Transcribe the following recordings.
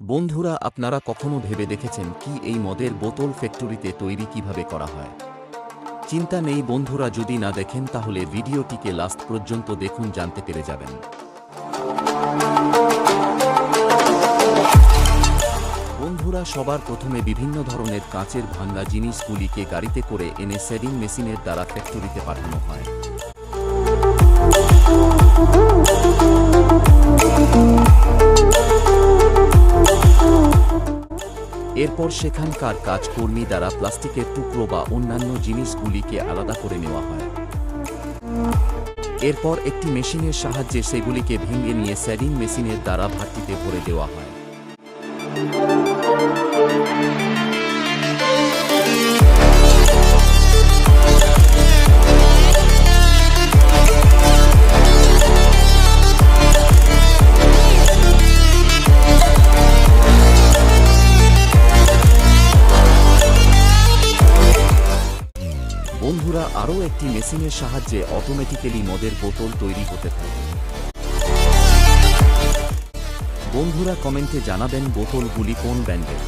বন্ধুরা, আপনারা কখনো ভেবে দেখেছেন কি এই মদের বোতল ফ্যাক্টরিতে তৈরি কীভাবে করা হয়? চিন্তা নেই বন্ধুরা, যদি না দেখেন তাহলে ভিডিওটিকে লাস্ট পর্যন্ত দেখুন, জানতে পেরে যাবেন। বন্ধুরা, সবার প্রথমে বিভিন্ন ধরনের কাঁচের ভাঙ্গা জিনিসগুলিকে গাড়িতে করে এনে সেডিং মেশিনের দ্বারা ফ্যাক্টরিতে পাঠানো হয়। এরপর সেখানকার কাজকর্মী দ্বারা প্লাস্টিকের টুকরো বা অন্যান্য জিনিসগুলিকে আলাদা করে নেওয়া হয়। এরপর একটি মেশিনের সাহায্যে সেগুলিকে ভেঙে নিয়ে স্যারিং মেশিনের দ্বারা ভাটিতে ভরে দেওয়া হয়। বন্ধুরা আরও একটি মেশিনের সাহায্যে অটোমেটিক্যালি মদের বোতল তৈরি হতে থাকে বন্ধুরা কমেন্টে জানাবেন বোতলগুলি কোন ব্র্যান্ডের?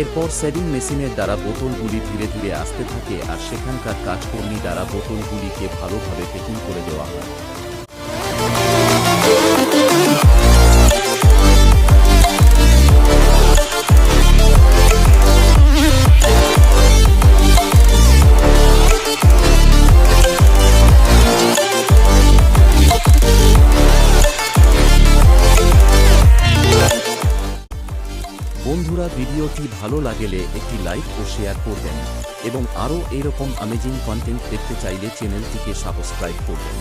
এরপর সেডিং মেশিনের দ্বারা বোতলগুলি ধীরে ধীরে আসতে থাকে আর সেখানকার কাজকর্মী দ্বারা বোতলগুলিকে ভালোভাবে পেকিং করে দেওয়া হয়। বন্ধুরা ভিডিওটি ভালো লাগলে একটি লাইক ও শেয়ার করবেন এবং আরও এরকম অ্যামেজিং কন্টেন্ট দেখতে চাইলে চ্যানেলটিকে সাবস্ক্রাইব করবেন।